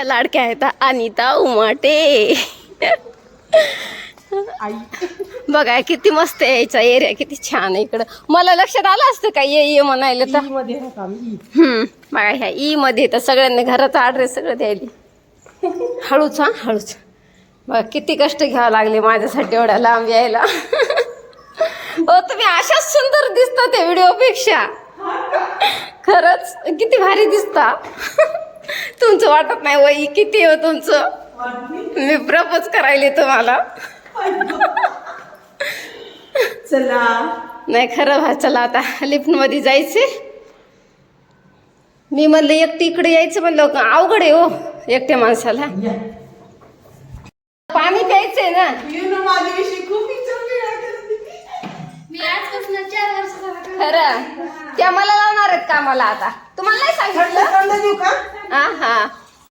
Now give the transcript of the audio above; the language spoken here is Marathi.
ह्या लाडक्या आहेत अनिता उमाटे. आई. बघा किती मस्त आहे याचा एरिया किती छान आहे इकडं. मला लक्षात आलं असतं का ये ये म्हणायला तर. हम्म बघा ह्या ई मध्ये तर सगळ्यांनी घराचा ॲड्रेस सगळं द्यायली. हळूच हा हळूच. बघा किती कष्ट घ्यावं लागले माझ्यासाठी एवढ्या लांब यायला. हो तुम्ही अशाच सुंदर दिसता त्या व्हिडिओपेक्षा खरंच किती भारी दिसता. तुमचं वाटत नाही वय किती हो तुमचं? मी प्रपोज करायले तुम्हाला. चला. नाही खरं भा चला आता. लिफ्टमध्ये जायचे. मी म्हणलं एकटी इकडे यायचं म्हणलं अवघड आहे हो एकट्या माणसाला. पाणी प्यायचंय ना. माझ्याविषयी खूप विचार. मी आजपासून चार वर्ष खरं. त्या मला लावणार आहेत कामाला आता. तुम्हाला नाही सांगितलं? हा हा.